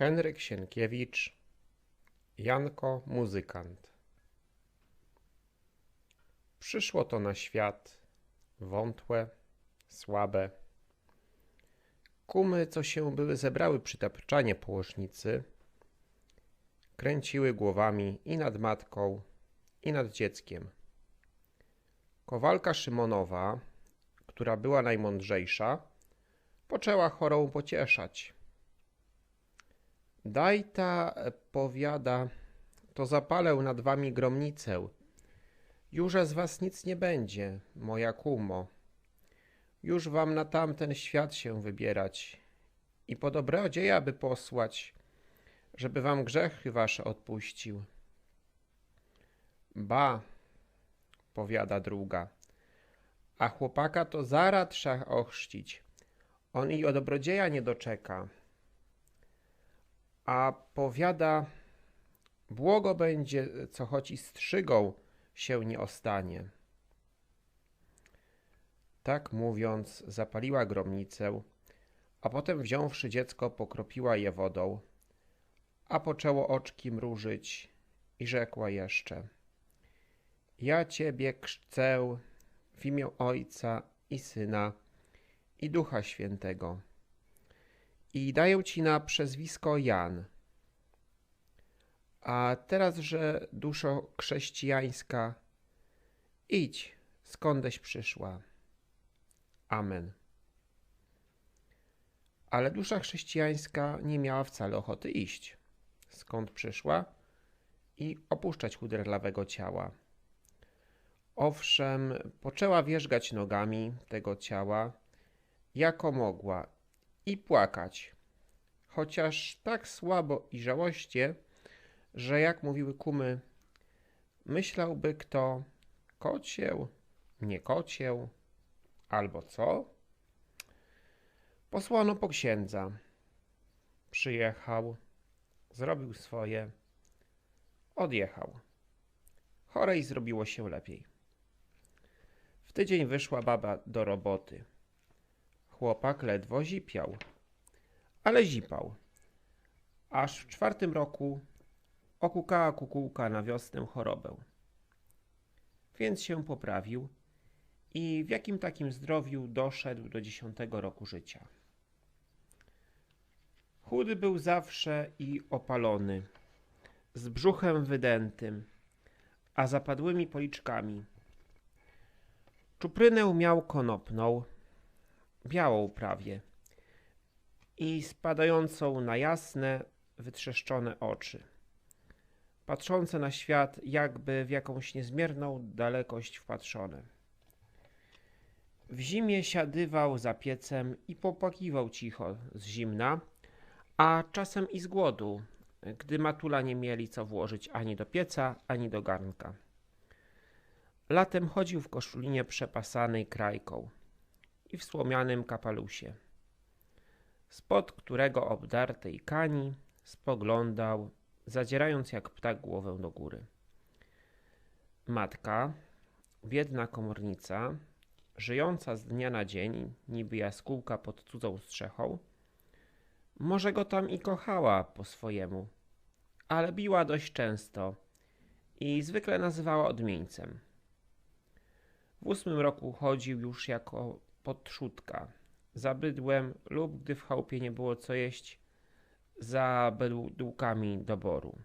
Henryk Sienkiewicz, Janko muzykant. Przyszło to na świat wątłe, słabe. Kumy, co się były zebrały przy tapczanie położnicy, kręciły głowami i nad matką, i nad dzieckiem. Kowalka Szymonowa, która była najmądrzejsza, poczęła chorą pocieszać. Daj ta, powiada, to zapalę nad wami gromnicę. Już z was nic nie będzie, moja kumo. Już wam na tamten świat się wybierać i po dobrodzieja by posłać, żeby wam grzechy wasze odpuścił. Ba, powiada druga, a chłopaka to zaraz trzeba ochrzcić. On i o dobrodzieja nie doczeka. A powiada, błogo będzie, co choć i strzygą się nie ostanie. Tak mówiąc, zapaliła gromnicę, a potem wziąwszy dziecko, pokropiła je wodą, a poczęło oczki mrużyć i rzekła jeszcze: Ja ciebie chcę w imię Ojca i Syna i Ducha Świętego. I daję ci na przezwisko Jan. A teraz, że duszo chrześcijańska, idź, skądeś przyszła. Amen. Ale dusza chrześcijańska nie miała wcale ochoty iść, skąd przyszła i opuszczać chudrlawego ciała. Owszem, poczęła wierzgać nogami tego ciała, jako mogła, i płakać, chociaż tak słabo i żałoście, że jak mówiły kumy, myślałby kto kocieł, nie kocieł, albo co? Posłano po księdza. Przyjechał, zrobił swoje, odjechał. Chorej zrobiło się lepiej. W tydzień wyszła baba do roboty. Chłopak ledwo zipiał, ale zipał. Aż w czwartym roku okukała kukułka na wiosnę chorobę. Więc się poprawił i w jakim takim zdrowiu doszedł do dziesiątego roku życia. Chudy był zawsze i opalony, z brzuchem wydętym, a zapadłymi policzkami. Czuprynę miał konopną, białą prawie i spadającą na jasne, wytrzeszczone oczy, patrzące na świat jakby w jakąś niezmierną dalekość wpatrzone. W zimie siadywał za piecem i popłakiwał cicho z zimna, a czasem i z głodu, gdy matula nie mieli co włożyć ani do pieca, ani do garnka. Latem chodził w koszulinie przepasanej krajką i w słomianym kapalusie, spod którego obdartej kani spoglądał, zadzierając jak ptak głowę do góry. Matka, biedna komornica, żyjąca z dnia na dzień, niby jaskółka pod cudzą strzechą, może go tam i kochała po swojemu, ale biła dość często i zwykle nazywała odmieńcem. W ósmym roku chodził już jako podtrzutka, za bydłem lub gdy w chałupie nie było co jeść, za bydłkami doboru.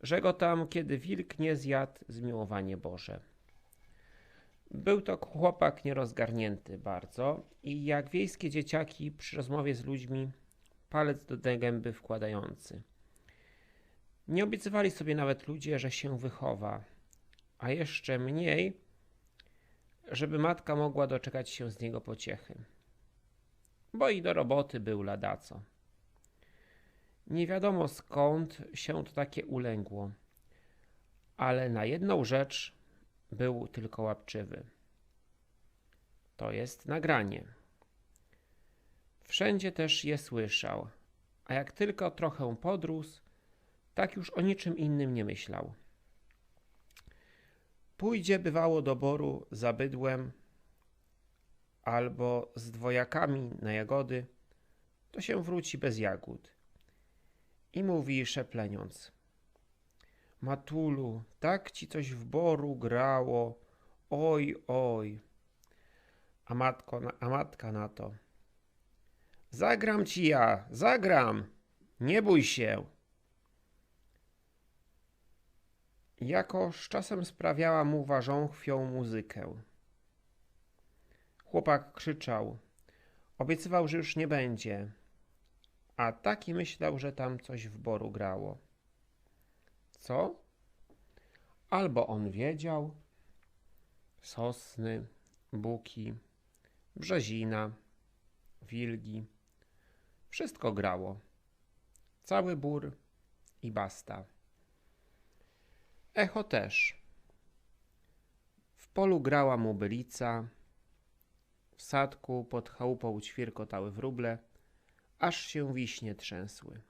Że go tam, kiedy wilk nie zjadł, zmiłowanie Boże. Był to chłopak nierozgarnięty bardzo i jak wiejskie dzieciaki przy rozmowie z ludźmi palec do gęby wkładający. Nie obiecywali sobie nawet ludzie, że się wychowa, a jeszcze mniej, żeby matka mogła doczekać się z niego pociechy. Bo i do roboty był ladaco. Nie wiadomo skąd się to takie ulęgło, ale na jedną rzecz był tylko łapczywy. To jest nagranie. Wszędzie też je słyszał, a jak tylko trochę podrósł, tak już o niczym innym nie myślał. Pójdzie bywało do boru za bydłem albo z dwojakami na jagody, to się wróci bez jagód. I mówi szepleniąc. Matulu, tak ci coś w boru grało, oj, oj. A, matko, a matka na to. Zagram ci ja, zagram, nie bój się. Jakoż czasem sprawiała mu ważąchwią muzykę. Chłopak krzyczał, obiecywał, że już nie będzie, a taki myślał, że tam coś w boru grało. Co? Albo on wiedział, sosny, buki, brzezina, wilgi, wszystko grało. Cały bór i basta. Echo też. W polu grała mu bylica, w sadku pod chałupą ćwierkotały wróble, aż się wiśnie trzęsły.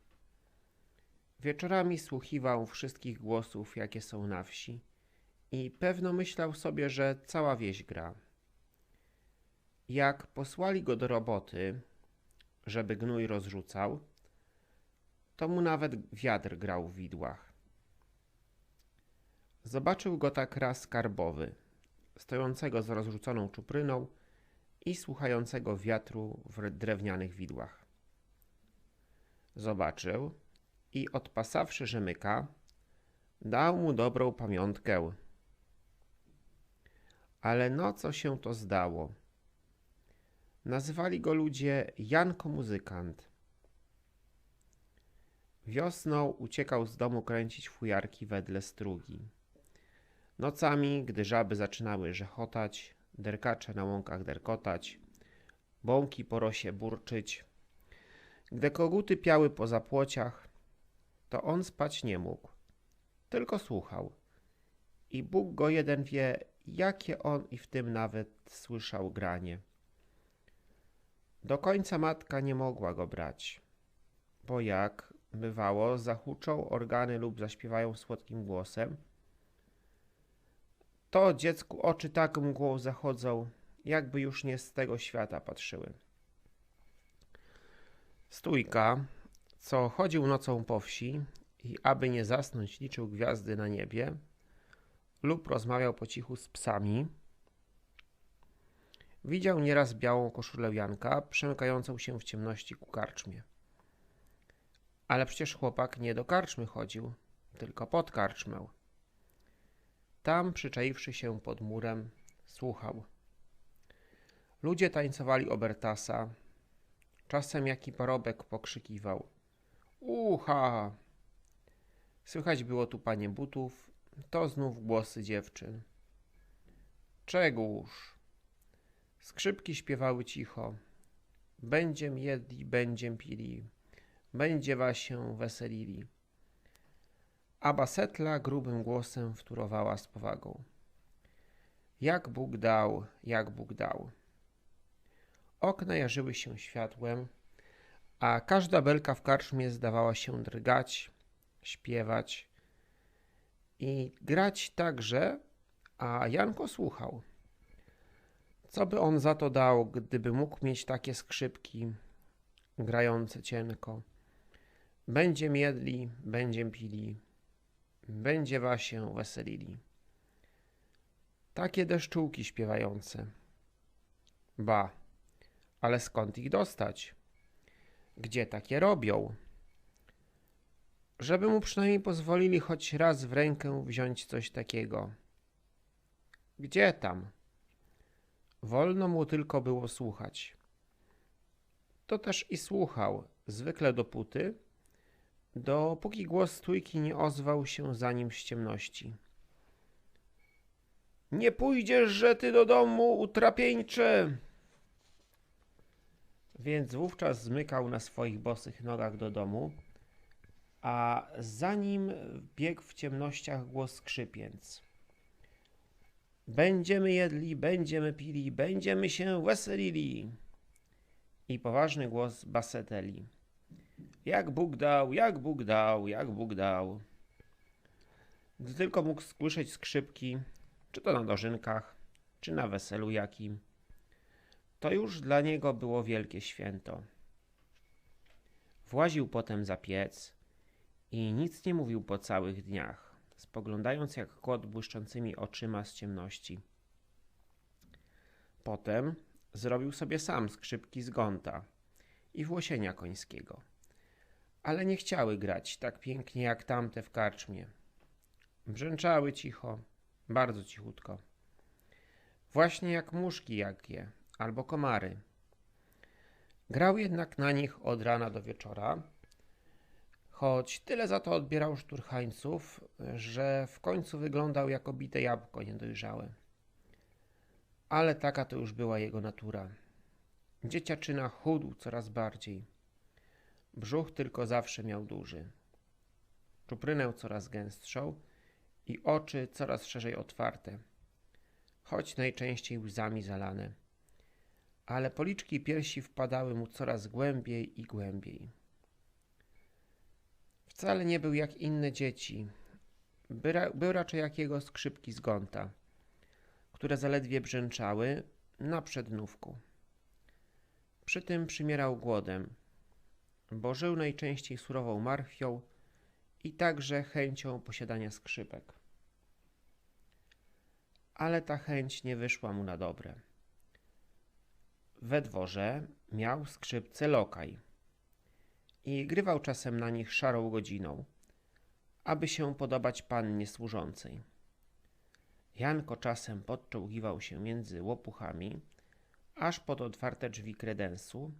Wieczorami słuchiwał wszystkich głosów, jakie są na wsi i pewno myślał sobie, że cała wieś gra. Jak posłali go do roboty, żeby gnój rozrzucał, to mu nawet wiatr grał w widłach. Zobaczył go tak raz skarbowy, stojącego z rozrzuconą czupryną i słuchającego wiatru w drewnianych widłach. Zobaczył i odpasawszy rzemyka, dał mu dobrą pamiątkę. Ale no co się to zdało? Nazywali go ludzie Janko Muzykant. Wiosną uciekał z domu kręcić fujarki wedle strugi. Nocami, gdy żaby zaczynały rzechotać, derkacze na łąkach derkotać, bąki po rosie burczyć, gdy koguty piały po zapłociach, to on spać nie mógł, tylko słuchał. I Bóg go jeden wie, jakie on i w tym nawet słyszał granie. Do końca matka nie mogła go brać, bo jak bywało, zahuczą organy lub zaśpiewają słodkim głosem, to dziecku oczy tak mgłą zachodzą, jakby już nie z tego świata patrzyły. Stójka, co chodził nocą po wsi i aby nie zasnąć liczył gwiazdy na niebie lub rozmawiał po cichu z psami, widział nieraz białą koszulę Janka przemykającą się w ciemności ku karczmie. Ale przecież chłopak nie do karczmy chodził, tylko pod karczmę. Tam, przyczaiwszy się pod murem, słuchał. Ludzie tańcowali obertasa. Czasem jaki parobek pokrzykiwał. Ucha! Słychać było tu panie butów, to znów głosy dziewczyn. Czegóż? Skrzypki śpiewały cicho. Będziem jedli, będziem pili, będzie się weselili. A basetla grubym głosem wtórowała z powagą. Jak Bóg dał, jak Bóg dał. Okna jarzyły się światłem, a każda belka w karczmie zdawała się drgać, śpiewać i grać także, a Janko słuchał. Co by on za to dał, gdyby mógł mieć takie skrzypki grające cienko? Będziem jedli, będziem pili, będzie się weselili. Takie deszczułki śpiewające. Ba, ale skąd ich dostać? Gdzie takie robią? Żeby mu przynajmniej pozwolili choć raz w rękę wziąć coś takiego. Gdzie tam? Wolno mu tylko było słuchać. To też i słuchał, zwykle dopóty, dopóki głos stójki nie ozwał się za nim z ciemności. Nie pójdziesz, że ty do domu, utrapieńcze! Więc wówczas zmykał na swoich bosych nogach do domu, a za nim biegł w ciemnościach głos skrzypiec. Będziemy jedli, będziemy pili, będziemy się weselili. I poważny głos baseteli. Jak Bóg dał, jak Bóg dał, jak Bóg dał. Gdy tylko mógł słyszeć skrzypki, czy to na dożynkach, czy na weselu jakim, to już dla niego było wielkie święto. Właził potem za piec i nic nie mówił po całych dniach, spoglądając jak kot błyszczącymi oczyma z ciemności. Potem zrobił sobie sam skrzypki z gonta i włosienia końskiego, ale nie chciały grać tak pięknie jak tamte w karczmie. Brzęczały cicho, bardzo cichutko. Właśnie jak muszki jakie albo komary. Grał jednak na nich od rana do wieczora, choć tyle za to odbierał szturchańców, że w końcu wyglądał jako bite jabłko niedojrzałe. Ale taka to już była jego natura. Dzieciaczyna chudł coraz bardziej. Brzuch tylko zawsze miał duży. Czuprynę coraz gęstszą i oczy coraz szerzej otwarte, choć najczęściej łzami zalane. Ale policzki piersi wpadały mu coraz głębiej i głębiej. Wcale nie był jak inne dzieci. Był raczej jak jego skrzypki z gonta, które zaledwie brzęczały na przednówku. Przy tym przymierał głodem, bo żył najczęściej surową marchwią i także chęcią posiadania skrzypek. Ale ta chęć nie wyszła mu na dobre. We dworze miał skrzypce lokaj i grywał czasem na nich szarą godziną, aby się podobać pannie służącej. Janko czasem podczołgiwał się między łopuchami, aż pod otwarte drzwi kredensu,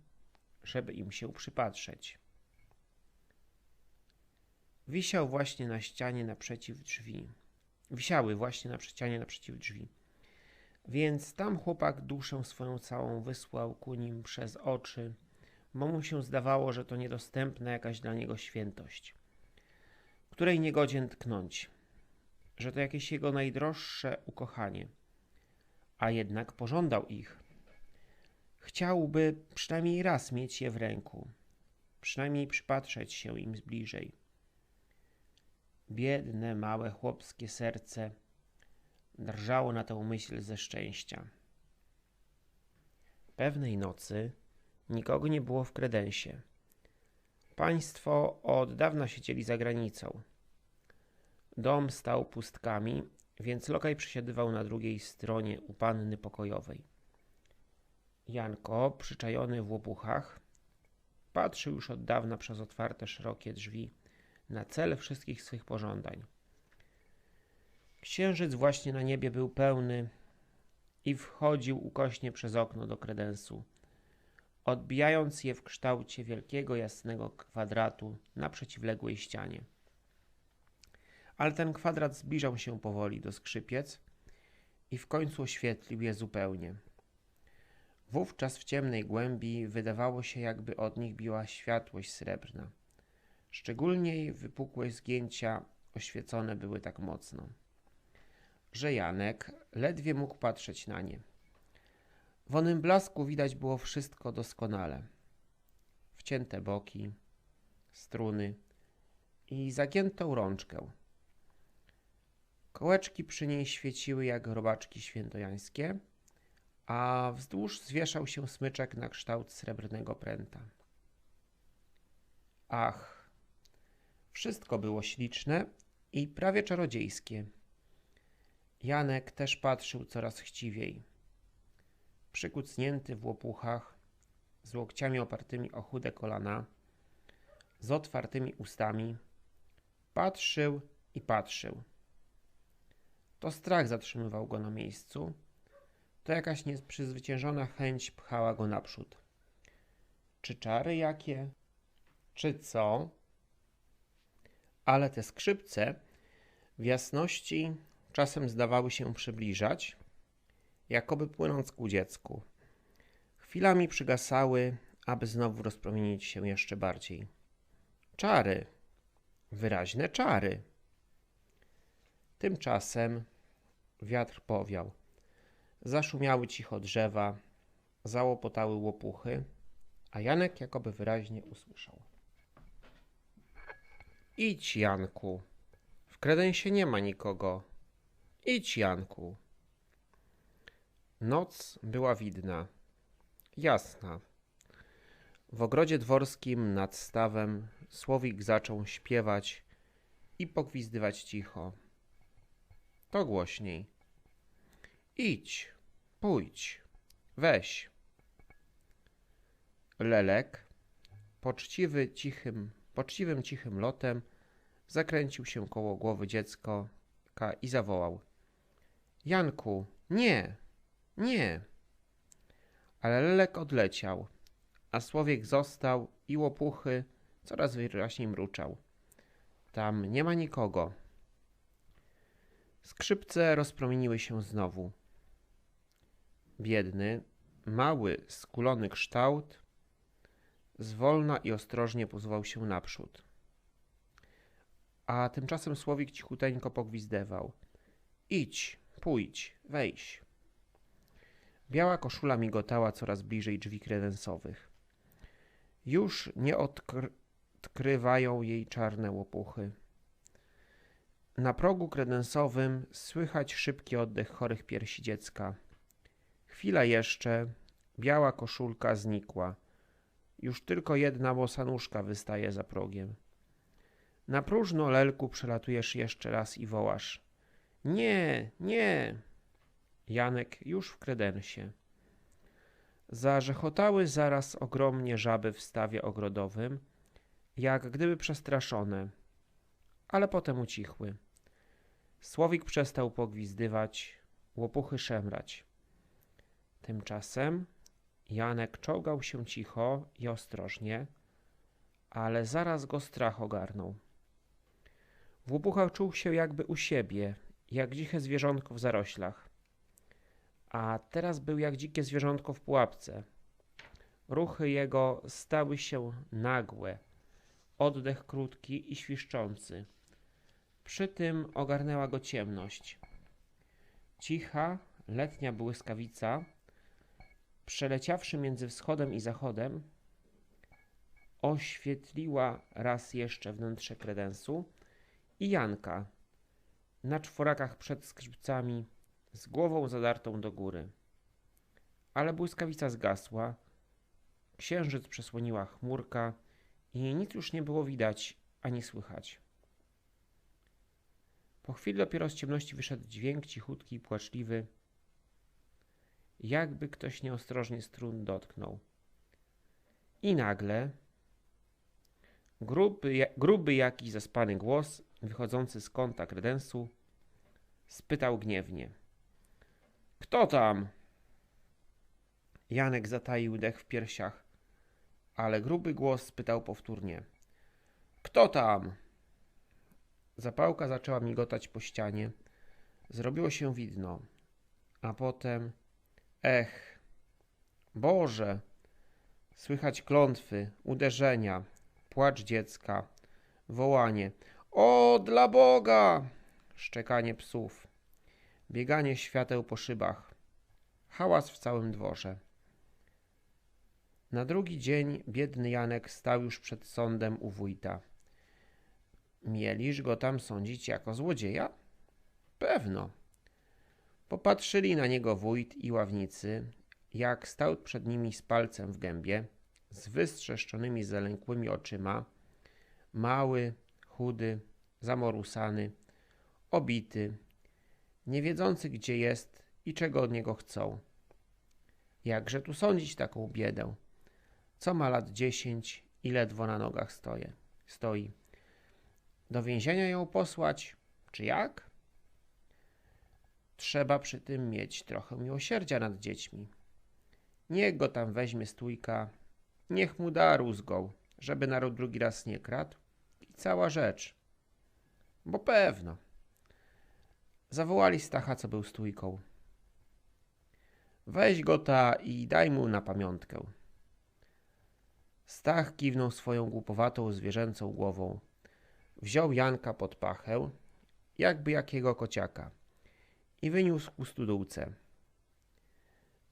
żeby im się przypatrzeć. Wisiał właśnie na ścianie naprzeciw drzwi. Wisiały właśnie na ścianie naprzeciw drzwi. Więc tam chłopak duszę swoją całą wysłał ku nim przez oczy, bo mu się zdawało, że to niedostępna jakaś dla niego świętość, której nie godzien tknąć, że to jakieś jego najdroższe ukochanie, a jednak pożądał ich. Chciałby przynajmniej raz mieć je w ręku, przynajmniej przypatrzeć się im bliżej. Biedne, małe, chłopskie serce drżało na tę myśl ze szczęścia. Pewnej nocy nikogo nie było w kredensie. Państwo od dawna siedzieli za granicą. Dom stał pustkami, więc lokaj przesiadywał na drugiej stronie u panny pokojowej. Janko, przyczajony w łopuchach, patrzył już od dawna przez otwarte szerokie drzwi na cel wszystkich swych pożądań. Księżyc właśnie na niebie był pełny i wchodził ukośnie przez okno do kredensu, odbijając je w kształcie wielkiego jasnego kwadratu na przeciwległej ścianie. Ale ten kwadrat zbliżał się powoli do skrzypiec i w końcu oświetlił je zupełnie. Wówczas w ciemnej głębi wydawało się, jakby od nich biła światłość srebrna. Szczególnie wypukłe zgięcia oświecone były tak mocno, że Janek ledwie mógł patrzeć na nie. W onym blasku widać było wszystko doskonale. Wcięte boki, struny i zagiętą rączkę. Kołeczki przy niej świeciły jak robaczki świętojańskie, a wzdłuż zwieszał się smyczek na kształt srebrnego pręta. Ach, wszystko było śliczne i prawie czarodziejskie. Janek też patrzył coraz chciwiej. Przykucnięty w łopuchach, z łokciami opartymi o chude kolana, z otwartymi ustami, patrzył i patrzył. To strach zatrzymywał go na miejscu, to jakaś nieprzezwyciężona chęć pchała go naprzód. Czy czary jakie? Czy co? ale te skrzypce w jasności czasem zdawały się przybliżać, jakoby płynąc ku dziecku. Chwilami przygasały, aby znowu rozpromienić się jeszcze bardziej. Czary, wyraźne czary. Tymczasem wiatr powiał. Zaszumiały cicho drzewa, załopotały łopuchy, a Janek jakoby wyraźnie usłyszał. Idź, Janku. W kredensie nie ma nikogo. Idź, Janku. Noc była widna, jasna. W ogrodzie dworskim nad stawem Słowik zaczął śpiewać i pogwizdywać cicho. To głośniej. Idź, pójdź, weź. Lelek, poczciwy, cichym, poczciwym, cichym lotem, zakręcił się koło głowy dziecko i zawołał. Janku, nie, nie. Ale Lelek odleciał, a Słowiek został i łopuchy coraz wyraźniej mruczał. Tam nie ma nikogo. Skrzypce rozpromieniły się znowu. Biedny, mały, skulony kształt zwolna i ostrożnie posuwał się naprzód. A tymczasem Słowik cichuteńko pogwizdewał. Idź, pójdź, wejdź. Biała koszula migotała coraz bliżej drzwi kredensowych. Już nie odkrywają jej czarne łopuchy. Na progu kredensowym słychać szybki oddech chorych piersi dziecka. Chwila jeszcze, biała koszulka znikła. Już tylko jedna bosanuszka wystaje za progiem. Na próżno lelku przelatujesz jeszcze raz i wołasz. Nie, nie. Janek już w kredensie. Zarzechotały zaraz ogromnie żaby w stawie ogrodowym, jak gdyby przestraszone, ale potem ucichły. Słowik przestał pogwizdywać, łopuchy szemrać. Tymczasem Janek czołgał się cicho i ostrożnie, ale zaraz go strach ogarnął. W łopuchach czuł się jakby u siebie, jak dzikie zwierzątko w zaroślach. A teraz był jak dzikie zwierzątko w pułapce. Ruchy jego stały się nagłe, oddech krótki i świszczący. Przy tym ogarnęła go ciemność. Cicha, letnia błyskawica, przeleciawszy między wschodem i zachodem, oświetliła raz jeszcze wnętrze kredensu i Janka na czworakach przed skrzypcami z głową zadartą do góry. Ale błyskawica zgasła, księżyc przesłoniła chmurka i nic już nie było widać ani słychać. Po chwili dopiero z ciemności wyszedł dźwięk cichutki i płaczliwy, jakby ktoś nieostrożnie strun dotknął. I nagle gruby, gruby jakiś zaspany głos, wychodzący z kąta kredensu, spytał gniewnie. Kto tam? Janek zataił dech w piersiach, ale gruby głos spytał powtórnie. Kto tam? Zapałka zaczęła migotać po ścianie. Zrobiło się widno, a potem Ech, Boże! Słychać klątwy, uderzenia, płacz dziecka, wołanie: O, dla Boga! Szczekanie psów, bieganie świateł po szybach, hałas w całym dworze. Na drugi dzień biedny Janek stał już przed sądem u wójta. Mieliż go tam sądzić jako złodzieja? Pewno. Popatrzyli na niego wójt i ławnicy, jak stał przed nimi z palcem w gębie, z wystrzeszczonymi zalękłymi oczyma, mały, chudy, zamorusany, obity, nie wiedzący gdzie jest i czego od niego chcą. Jakże tu sądzić taką biedę? Co ma lat dziesięć i ledwo na nogach stoje, stoi. Do więzienia ją posłać, czy jak? Trzeba przy tym mieć trochę miłosierdzia nad dziećmi. Niech go tam weźmie stójka, niech mu da rózgą, żeby naród drugi raz nie kradł i cała rzecz. Bo pewno. Zawołali Stacha, co był stójką. Weź go ta i daj mu na pamiątkę. Stach kiwnął swoją głupowatą, zwierzęcą głową. Wziął Janka pod pachę, jakby jakiego kociaka – i wyniósł ku studółce.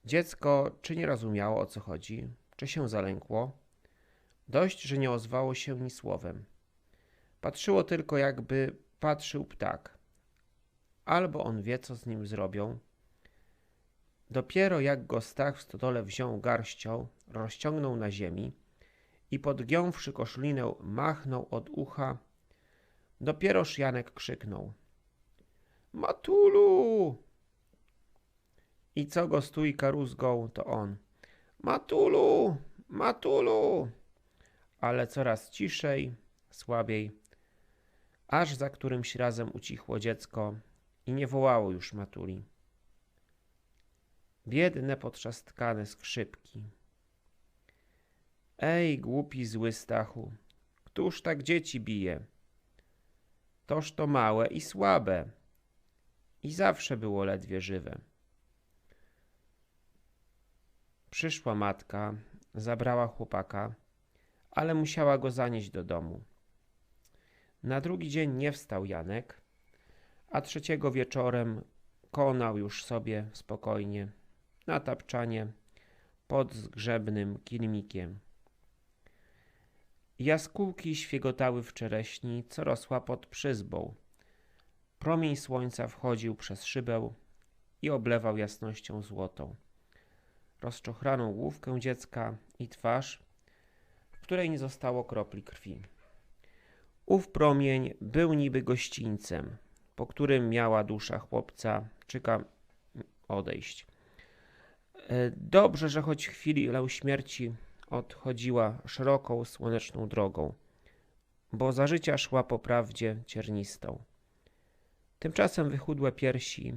Dziecko czy nie rozumiało o co chodzi, czy się zalękło. Dość, że nie ozwało się ni słowem. Patrzyło tylko, jakby patrzył ptak. Albo on wie, co z nim zrobią. Dopiero jak go Stach w stodole wziął garścią, rozciągnął na ziemi i podgiąwszy koszlinę machnął od ucha. Dopieroż Janek krzyknął. Matulu! I co go stójka rózgą, to on. Matulu! Matulu! Ale coraz ciszej, słabiej, aż za którymś razem ucichło dziecko i nie wołało już Matuli. Biedne potrzastkane skrzypki. Ej, głupi zły Stachu, któż tak dzieci bije? Toż to małe i słabe i zawsze było ledwie żywe. Przyszła matka, zabrała chłopaka, ale musiała go zanieść do domu. Na drugi dzień nie wstał Janek, a trzeciego wieczorem konał już sobie spokojnie na tapczanie pod zgrzebnym kilmikiem. Jaskółki świegotały w czereśni, co rosła pod przyzbą. Promień słońca wchodził przez szybę i oblewał jasnością złotą. Rozczochraną główkę dziecka i twarz, w której nie zostało kropli krwi. Ów promień był niby gościńcem, po którym miała dusza chłopca czyka odejść. E, Dobrze, że choć chwilę śmierci odchodziła szeroką, słoneczną drogą, bo za życia szła po prawdzie ciernistą. Tymczasem wychudłe piersi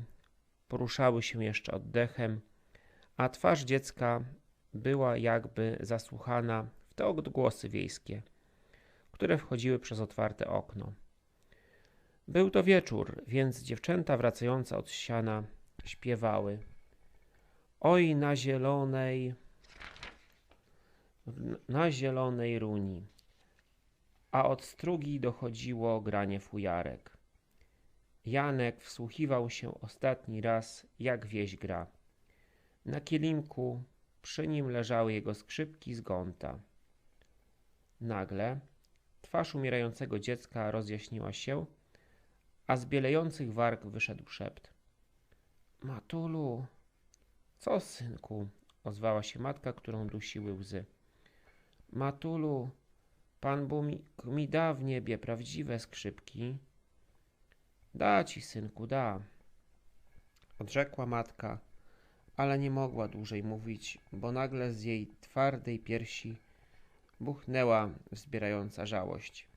poruszały się jeszcze oddechem, a twarz dziecka była jakby zasłuchana w te odgłosy wiejskie, które wchodziły przez otwarte okno. Był to wieczór, więc dziewczęta wracające od siana śpiewały. Oj, na zielonej, na zielonej runi. A od strugi dochodziło granie fujarek. Janek wsłuchiwał się ostatni raz, jak wieś gra. Na kielimku przy nim leżały jego skrzypki z gonta. Nagle twarz umierającego dziecka rozjaśniła się, a z bielejących warg wyszedł szept. Matulu, co synku? ozwała się matka, którą dusiły łzy. Matulu, pan Bóg mi, mi da w niebie prawdziwe skrzypki. Da ci, synku, da. Odrzekła matka, ale nie mogła dłużej mówić, bo nagle z jej twardej piersi buchnęła wzbierająca żałość.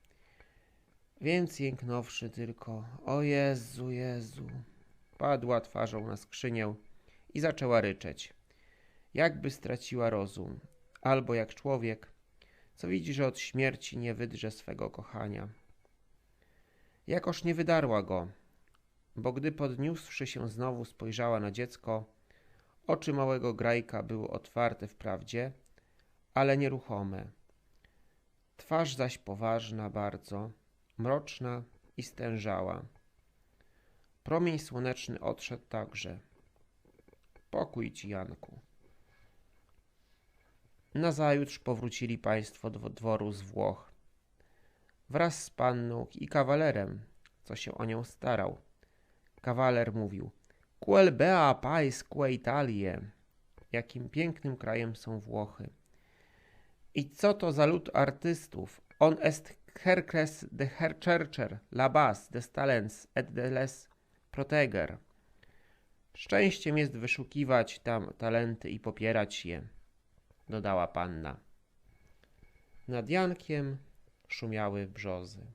Więc jęknąwszy tylko, o Jezu, Jezu, padła twarzą na skrzynię i zaczęła ryczeć. Jakby straciła rozum, albo jak człowiek, co widzi, że od śmierci nie wydrze swego kochania. Jakoż nie wydarła go, bo gdy podniósłszy się znowu spojrzała na dziecko, oczy małego grajka były otwarte wprawdzie, ale nieruchome. Twarz zaś poważna bardzo, mroczna i stężała. Promień słoneczny odszedł także. Pokój ci, Janku. Nazajutrz powrócili państwo do dworu z Włoch. Wraz z panną i kawalerem, co się o nią starał. Kawaler mówił, quel bea pais que Italie. Jakim pięknym krajem są Włochy. I co to za lud artystów? On est Hercles de Hercercer, la bas de talents et de les proteger. Szczęściem jest wyszukiwać tam talenty i popierać je, dodała panna. Nad Jankiem szumiały brzozy.